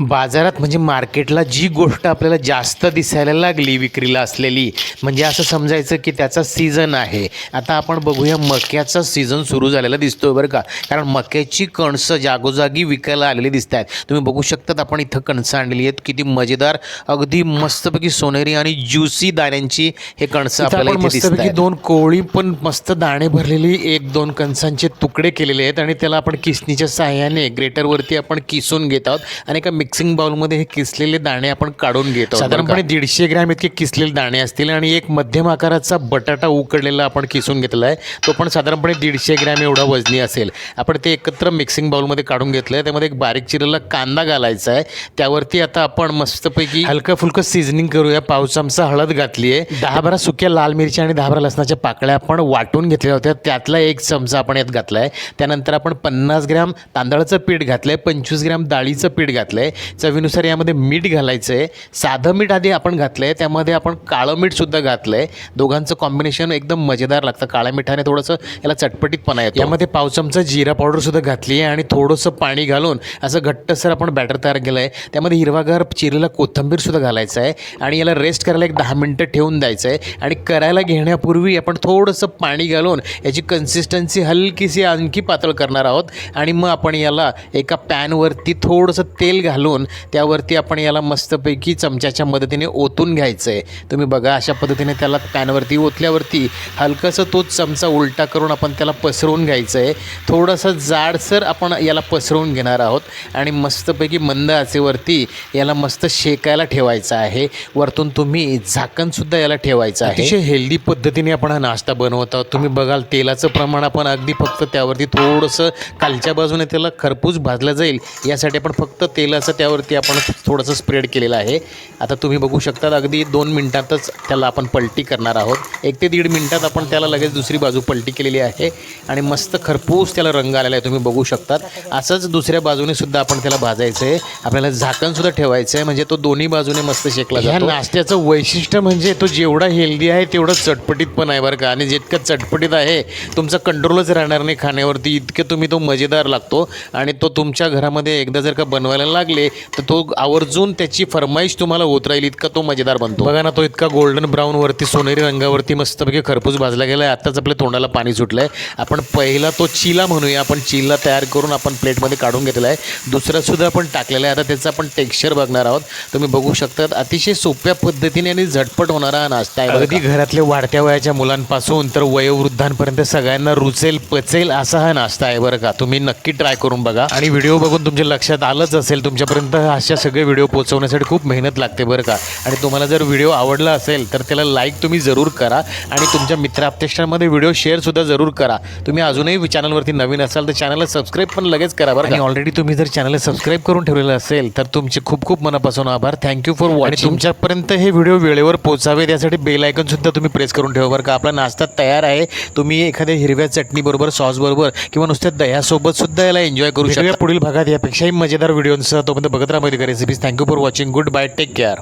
बाजारात म्हणजे मार्केटला जी गोष्ट आपल्याला जास्त दिसायला लागली विक्रीला असलेली म्हणजे असं समजायचं की त्याचा सीझन आहे. आता आपण बघूया मक्याचा सीझन सुरू झालेला दिसतोय बरं का. कारण मक्याची कणसं जागोजागी विकायला आलेली दिसत आहेत. तुम्ही बघू शकतात आपण इथं कणसं आणलेली आहेत. किती मजेदार अगदी मस्तपैकी सोनेरी आणि ज्युसी दाण्यांची हे कणसं आपल्याला इथे मस्तपैकी दोन कोळी पण मस्त दाणे भरलेली एक दोन कणसांचे तुकडे केलेले आहेत आणि त्याला आपण किसणीच्या साह्याने ग्रेटरवरती आपण किसून घेत आहोत. आणि एका मिक्सिंग बाउलमध्ये हे किसलेले दाणे आपण काढून घेतो. साधारणपणे दीडशे ग्रॅम इतके किसलेले दाणे असतील आणि एक मध्यम आकाराचा बटाटा उकडलेला आपण किसून घेतला आहे. तो पण साधारणपणे दीडशे ग्रॅम एवढा वजनी असेल. आपण ते एकत्र मिक्सिंग बाउलमध्ये काढून घेतलं आहे त्यामध्ये एक बारीक चिरलेला कांदा घालायचा आहे. त्यावरती आता आपण मस्तपैकी हलकं फुलकं सिझनिंग करूया. पाव चमचा हळद घातली आहे दहा बारा सुक्या लाल मिरच्या आणि दहा बारा लसणाच्या पाकळ्या आपण वाटून घेतल्या होत्या. त्यातला एक चमचा आपण यात घातला आहे त्यानंतर आपण पन्नास ग्रॅम तांदळाचं पीठ घातलं आहे पंचवीस ग्रॅम डाळीचं पीठ घातलं आहे चवीनुसार यामध्ये मीठ घालायचं आहे साधं मीठ आधी आपण घातलं आहे त्यामध्ये आपण काळं मीठसुद्धा घातलं आहे दोघांचं कॉम्बिनेशन एकदम मजेदार लागतं. काळ्या मिठाने थोडंसं याला चटपटीतपणा येतो. यामध्ये पाव चमचा जिरा पावडरसुद्धा घातली आहे आणि थोडंसं पाणी घालून असं घट्टसर आपण बॅटर तयार केलं आहे त्यामध्ये हिरवागार चिरलेला कोथिंबीरसुद्धा घालायचं आहे आणि याला रेस्ट करायला एक दहा मिनटं ठेवून द्यायचं आहे आणि करायला घेण्यापूर्वी आपण थोडंसं पाणी घालून याची कन्सिस्टन्सी हलकीशी आणखी पातळ करणार आहोत आणि मग आपण याला एका पॅनवरती थोडंसं तेल घालून त्यावरती आपण याला मस्तपैकी चमच्याच्या मदतीने ओतून घ्यायचं आहे तुम्ही बघा अशा पद्धतीने त्याला पॅनवरती ओतल्यावरती हलकंसं तोच चमचा उलटा करून आपण त्याला पसरवून घ्यायचं आहे थोडंसं जाडसर आपण याला पसरवून घेणार आहोत आणि मस्तपैकी मंद आचेवरती याला मस्त शेकायला ठेवायचं आहे. वरतून तुम्ही झाकणसुद्धा याला ठेवायचं आहे. अतिशय हेल्दी पद्धतीने आपण हा नाश्ता बनवत आहोत. तुम्ही बघाल तेलाचं प्रमाण आपण अगदी फक्त त्यावरती थोडंसं खालच्या बाजूने त्याला खरपूस भाजलं जाईल. यासाठी आपण फक्त तेलाचं त्यावरती आपण थोडंसं स्प्रेड केलेलं आहे. आता तुम्ही बघू शकता अगदी दोन मिनटातच त्याला आपण पलटी करणार आहोत. एक ते दीड मिनटात आपण त्याला लगेच दुसरी बाजू पलटी केलेली आहे आणि मस्त खरपूस त्याला रंग आलेला आहे तुम्ही बघू शकतात. असंच दुसऱ्या बाजूने सुद्धा आपण त्याला भाजायचं आहे आपल्याला झाकण सुद्धा ठेवायचं आहे म्हणजे तो दोन्ही बाजूने मस्त शेकला जातो. नाश्त्याचं वैशिष्ट्य म्हणजे तो जेवढा हेल्दी आहे तेवढं चटपटीत पण आहे बरं का. आणि जितकं चटपटीत आहे तुमचा कंट्रोलच राहणार नाही खाण्यावरती. इतके तुम्ही तो मजेदार लागतो. आणि तो तुमच्या घरामध्ये एकदा जर का बनवायला लागले तर तो आवर्जून त्याची फरमाईश तुम्हाला होत राहील इतका तो मजेदार बनतो. बघा ना तो इतका गोल्डन ब्राऊन वरती सोनेरी रंगावरती मस्तपैकी खरपूस भाजला गेला आहे आत्ताच आपल्या तोंडाला पाणी सुटलं आहे आपण पहिला तो चिला म्हणूया. आपण चिला तयार करून आपण प्लेटमध्ये काढून घेतला आहे. दुसरा सुद्धा आपण टाकलेला आहे. आता त्याचं आपण टेक्स्चर बघणार आहोत. तुम्ही बघू शकतात अतिशय सोप्या पद्धतीने आणि झटपट होणारा हा नाश्ता आहे अगदी घरातल्या वाढत्या वयाच्या मुलांपासून तर वयोवृद्धांपर्यंत सगळ्यांना रुचेल पचेल असा हा नाश्ता आहे बरं का. तुम्ही नक्की ट्राय करून बघा. आणि व्हिडिओ बघून तुमच्या लक्षात आलंच असेल तुमच्यापर्यंत अशा सगळे व्हिडिओ पोहोचवण्यासाठी खूप मेहनत लागते बरं का? आणि तुम्हाला जर व्हिडिओ आवडला असेल तर त्याला लाईक तुम्ही जरूर करा आणि तुमच्या मित्र आपत्यामध्ये व्हिडिओ शेअरसुद्धा जरूर करा. तुम्ही अजूनही चॅनलवरती नवीन असाल तर चॅनलला सबस्क्राईब पण लगेच करा बरं आणि ऑलरेडी तुम्ही जर चॅनलला सबस्क्राईब करून ठेवलेलं असेल तर तुमचे खूप खूप मनापासून आभार. थँक्यू फॉर वॉचिंग तुमच्यापर्यंत हे व्हिडिओ वेळेवर पोहोचावे त्यासाठी बेल आयकन सुद्धा तुम्ही प्रेस करून ठेवा बरं का? आपला नाश्ता तयार आहे. तुम्ही एखाद्या हिरव्या चटणी बरोबर सॉस बरोबर किंवा नुसत्या दह्यासोबत सुद्धा याला एन्जॉय करू शकता. पुढील भागात यापेक्षाही मजेदार व्हिडिओसह तोपर्यंत बघत राहा मध्ये recipes thank you for watching good bye take care